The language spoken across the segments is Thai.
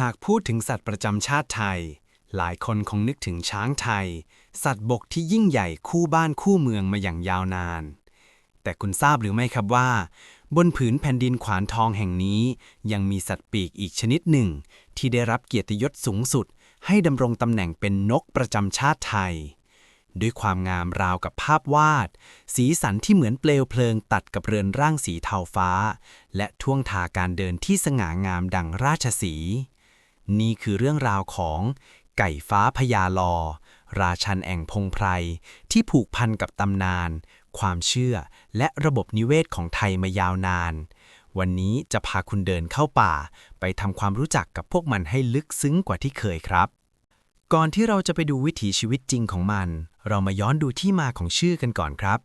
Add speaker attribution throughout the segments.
Speaker 1: หากพูดถึงสัตว์ประจำชาติไทย หลายคนคงนึกถึงช้างไทย สัตว์บกที่ยิ่งใหญ่คู่บ้านคู่เมืองมาอย่างยาวนาน แต่คุณทราบหรือไม่ครับว่า บนผืนแผ่นดินขวานทองแห่งนี้ ยังมีสัตว์ปีกอีกชนิดหนึ่ง ที่ได้รับเกียรติยศสูงสุด ให้ดำรงตำแหน่งเป็นนกประจำชาติไทย ด้วยความงามราวกับภาพวาด สีสันที่เหมือนเปลวเพลิงตัดกับเรือนร่างสีเทาฟ้า และท่วงทาการเดินที่สง่างามดังราชสีห์ นี่คือเรื่องราวของไก่ฟ้าพญาลอ ราชันแอ่งพงไพร ที่ผูกพันกับตำนาน ความเชื่อและระบบนิเวศของไทยมายาวนาน วันนี้จะพาคุณเดินเข้าป่า ไปทำความรู้จักกับพวกมันให้ลึกซึ้งกว่าที่เคยครับ ก่อนที่เราจะไปดูวิถีชีวิตจริงของมัน เรามาย้อนดูที่มาของชื่อกันก่อนครับ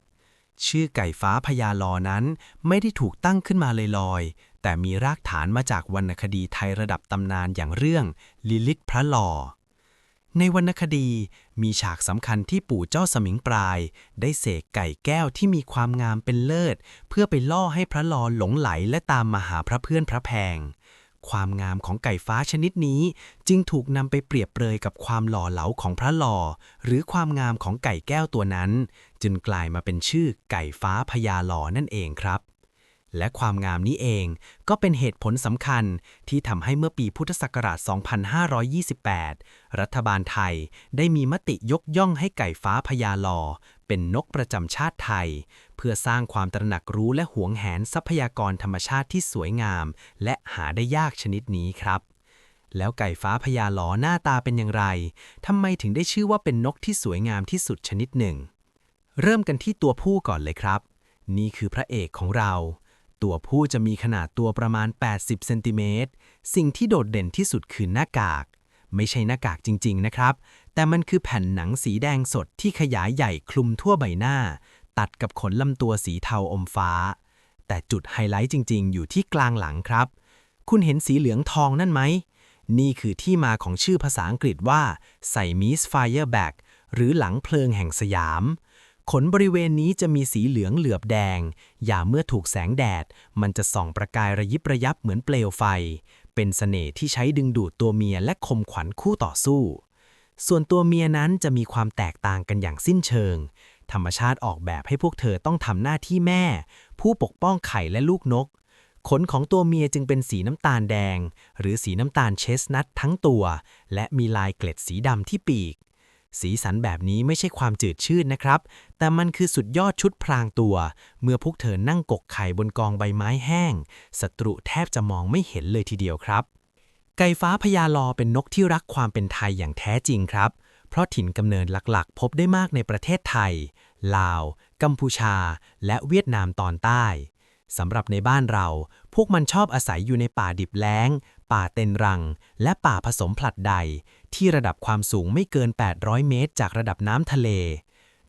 Speaker 1: ชื่อไก่ฟ้าพญาลอนั้นไม่ได้ถูกตั้งขึ้นมาลอยๆ แต่มีรากฐานมาจากวรรณคดีไทยระดับตำนานอย่างเรื่องลิลิตพระลอ ในวรรณคดีมีฉากสำคัญที่ปู่เจ้าสมิงปลาย ได้เสกไก่แก้วที่มีความงามเป็นเลิศ เพื่อไปล่อให้พระลอหลงไหลและตามมาหาพระเพื่อนพระแพง ความงามของไก่ฟ้าชนิดนี้ จึงถูกนำไปเปรียบเปรยกับความหล่อเหลาของพระหล่อ หรือความงามของไก่แก้วตัวนั้น จึงกลายมาเป็นชื่อไก่ฟ้าพญาหล่อนั่นเองครับ และความงามนี้เองก็เป็นเหตุผลสำคัญที่ทำให้เมื่อปีพุทธศักราช 2528 รัฐบาลไทยได้มีมติยกย่องให้ไก่ฟ้าพญาหลอเป็นนกประจำชาติไทย เพื่อสร้างความตระหนักรู้และหวงแหนทรัพยากรธรรมชาติที่สวยงาม และหาได้ยากชนิดนี้ครับ แล้วไก่ฟ้าพญาลอหน้าตาเป็นอย่างไรทำไมถึงได้ชื่อว่าเป็นนกที่สวยงามที่สุดชนิดหนึ่ง เริ่มกันที่ตัวผู้ก่อนเลยครับ นี่คือพระเอกของเรา ตัวผู้จะมีขนาดตัวประมาณ 80 เซนติเมตร สิ่งที่โดดเด่นที่สุดคือหน้ากาก ไม่ใช่หน้ากากจริง ๆ นะครับแต่มันคือแผ่นหนังสีแดงสดที่ขยายใหญ่คลุมทั่วใบหน้า ตัดกับขนลำตัวสีเทาอมฟ้า แต่จุดไฮไลท์จริง ๆ อยู่ที่กลางหลังครับ คุณเห็นสีเหลืองทองนั่นไหม นี่คือที่มาของชื่อภาษาอังกฤษว่าไซมิสไฟเออร์แบกหรือหลังเพลิงแห่งสยาม ขนบริเวณนี้จะมีสีเหลืองเหลือบแดง อย่าเมื่อถูกแสงแดด มันจะส่องประกายระยิบระยับเหมือนเปลวไฟ เป็นเสน่ห์ที่ใช้ดึงดูดตัวเมียและคมขวัญคู่ต่อสู้ ส่วนตัวเมียนั้นจะมีความแตกต่างกันอย่างสิ้นเชิง ธรรมชาติออกแบบให้พวกเธอต้องทำหน้าที่แม่ ผู้ปกป้องไข่และลูกนก ขนของตัวเมียจึงเป็นสีน้ำตาลแดง หรือสีน้ำตาลเชสนัททั้งตัว และมีลายเกล็ดสีดำที่ปีก สีสันแบบนี้ไม่ใช่ความจืดชืดนะครับ แต่มันคือสุดยอดชุดพรางตัว เมื่อพวกเธอนั่งกกไข่บนกองใบไม้แห้งศัตรูแทบจะมองไม่เห็นเลยทีเดียวครับ ไก่ฟ้าพญาลอเป็นนกที่รักความเป็นไทยอย่างแท้จริงครับ ราะถิ่นกำเนิดหลักๆ พบได้มากในประเทศไทย ลาว กัมพูชา และเวียดนามตอนใต้สำหรับในบ้านเรา พวกมันชอบอาศัยอยู่ในป่าดิบแล้ง ป่าเต็นรัง และป่าผสมผลัดใด ที่ระดับความสูงไม่เกิน 800 เมตร จากระดับน้ำทะเล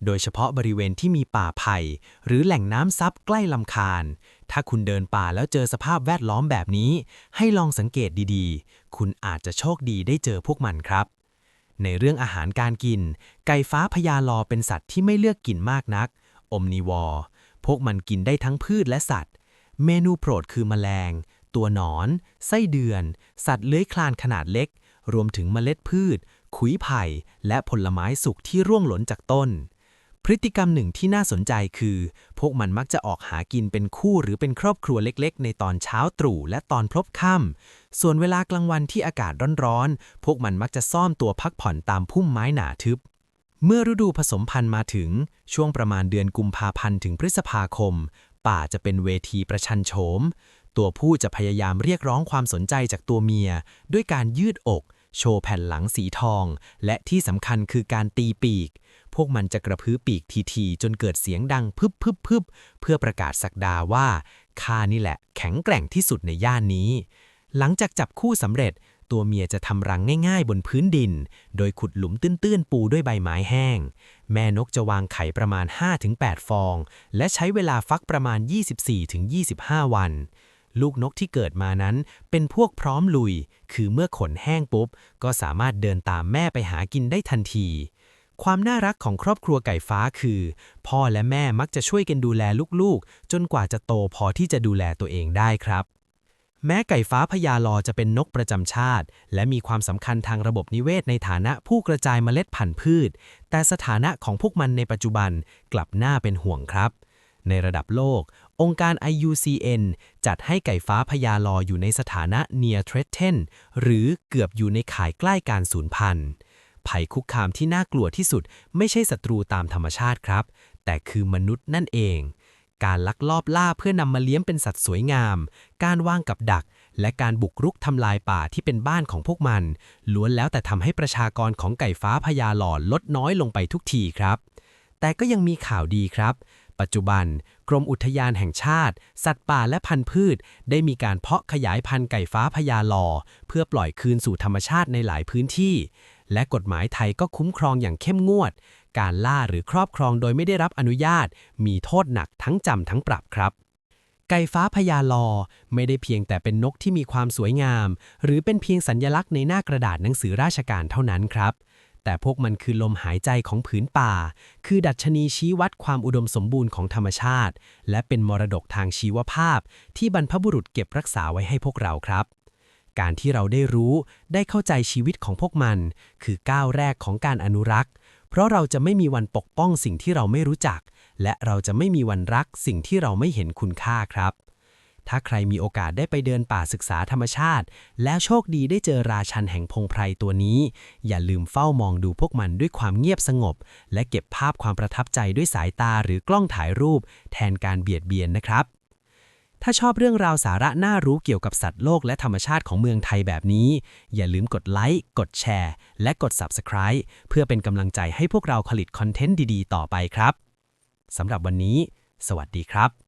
Speaker 1: โดยเฉพาะบริเวณที่มีป่าไผ่หรือแหล่งน้ำซับใกล้ลำคาญ ถ้าคุณเดินป่าแล้วเจอสภาพแวดล้อมแบบนี้ ให้ลองสังเกตดีๆ คุณอาจจะโชคดีได้เจอพวกมันครับ ในเรื่องอาหารการกิน ไก่ฟ้าพญาลอเป็นสัตว์ที่ไม่เลือกกินมากนัก อมนิวอร์พวกมันกินได้ทั้งพืชและสัตว์ เมนูโปรดคือแมลง ตัวหนอน ไส้เดือน สัตว์เลื้อยคลานขนาดเล็ก รวมถึงเมล็ดพืช ขุยไผ่ และผลไม้สุกที่ร่วงหล่นจากต้น พฤติกรรมหนึ่งที่น่าสนใจคือ พวกมันมักจะออกหากินเป็นคู่หรือเป็นครอบครัวเล็กๆ ในตอนเช้าตรู่และตอนพลบค่ำ ส่วนเวลากลางวันที่อากาศร้อนๆ พวกมันมักจะซ่อนตัวพักผ่อนตามพุ่มไม้หนาทึบ เมื่อฤดูผสมพันธุ์มาถึง ช่วงประมาณเดือนกุมภาพันธ์ถึงพฤษภาคม ป่าจะเป็นเวทีประชันโฉม ตัวผู้จะพยายามเรียกร้องความสนใจจากตัวเมีย ด้วยการยืดอก โชว์แผ่นหลังสีทอง และที่สำคัญคือการตีปีก พวกมันจะกระพือปีกทีๆจนเกิดเสียงดังพึบพึบพึบเพื่อประกาศสักดาว่าข้านี่แหละแข็งแกร่งที่สุดในย่านนี้ หลังจากจับคู่สำเร็จ ตัวเมียจะทำรังง่ายๆ บนพื้นดิน โดยขุดหลุมตื้นๆ ปูด้วยใบไม้แห้ง แม่นกจะวางไข่ประมาณ 5-8 ฟอง และใช้เวลาฟักประมาณ 24-25 วัน ลูกนกที่เกิดมานั้น เป็นพวกพร้อมลุย คือเมื่อขนแห้งปุ๊บ ก็สามารถเดินตามแม่ไปหากินได้ทันที ความน่ารักของครอบครัวไก่ฟ้าคือ พ่อและแม่มักจะช่วยกันดูแลลูกๆ จนกว่าจะโตพอที่จะดูแลตัวเองได้ครับ
Speaker 2: แม้ไก่ฟ้าพญาลอจะเป็นนกประจำชาติ และมีความสำคัญทางระบบนิเวศในฐานะผู้กระจายเมล็ดพันธุ์พืช แต่สถานะของพวกมันในปัจจุบันกลับน่าเป็นห่วงครับ ในระดับโลก องค์การ IUCN จัดให้ไก่ฟ้าพญาลออยู่ในสถานะ near threatened หรือเกือบอยู่ในข่ายใกล้การสูญพันธุ์ภัยคุกคามที่น่ากลัวที่สุด ไม่ใช่ศัตรูตามธรรมชาติครับ แต่คือมนุษย์นั่นเอง การลักลอบล่าเพื่อนำมาเลี้ยงเป็นสัตว์สวยงาม การวางกับดัก และการบุกรุกทำลายป่าที่เป็นบ้านของพวกมัน ล้วนแล้วแต่ทำให้ประชากรของไก่ฟ้าพญาหลอลดน้อยลงไปทุกทีครับ แต่ก็ยังมีข่าวดีครับ ปัจจุบัน กรมอุทยานแห่งชาติ สัตว์ป่าและพันธุ์พืช ได้มีการเพาะขยายพันธุ์ไก่ฟ้าพญาลอ เพื่อปล่อยคืนสู่ธรรมชาติในหลายพื้นที่ และกฎหมายไทยก็คุ้มครองอย่างเข้มงวด การล่าหรือครอบครองโดยไม่ได้รับอนุญาต มีโทษหนักทั้งจำทั้งปรับครับไก่ฟ้าพญาลอ ไม่ได้เพียงแต่เป็นนกที่มีความสวยงาม หรือเป็นเพียงสัญญลักษณ์ในหน้ากระดาษหนังสือราชการเท่านั้นครับ แต่พวกมันคือลมหายใจของผืนป่า คือดัชนีชี้วัดความอุดมสมบูรณ์ของธรรมชาติ และเป็นมรดกทางชีวภาพ ที่บรรพบุรุษเก็บรักษาไว้ให้พวกเราครับ การที่เราได้รู้ได้เข้าใจชีวิตของพวกมัน คือก้าวแรกของการอนุรักษ์ เพราะเราจะไม่มีวันปกป้องสิ่งที่เราไม่รู้จัก และเราจะไม่มีวันรักสิ่งที่เราไม่เห็นคุณค่าครับ ถ้าใครมีโอกาสได้ไปเดินป่าศึกษาธรรมชาติ แล้วโชคดีได้เจอราชันแห่งพงไพรตัวนี้ อย่าลืมเฝ้ามองดูพวกมันด้วยความเงียบสงบ และเก็บภาพความประทับใจด้วยสายตาหรือกล้องถ่ายรูป แทนการเบียดเบียนนะครับ ถ้าชอบเรื่องราวสาระน่ารู้เกี่ยวกับสัตว์โลกและธรรมชาติของเมืองไทยแบบนี้ อย่าลืมกดไลค์กดแชร์ และกด Subscribe เพื่อเป็นกำลังใจให้พวกเราผลิตคอนเทนต์ดีๆ ต่อไปครับสำหรับวันนี้ สวัสดีครับ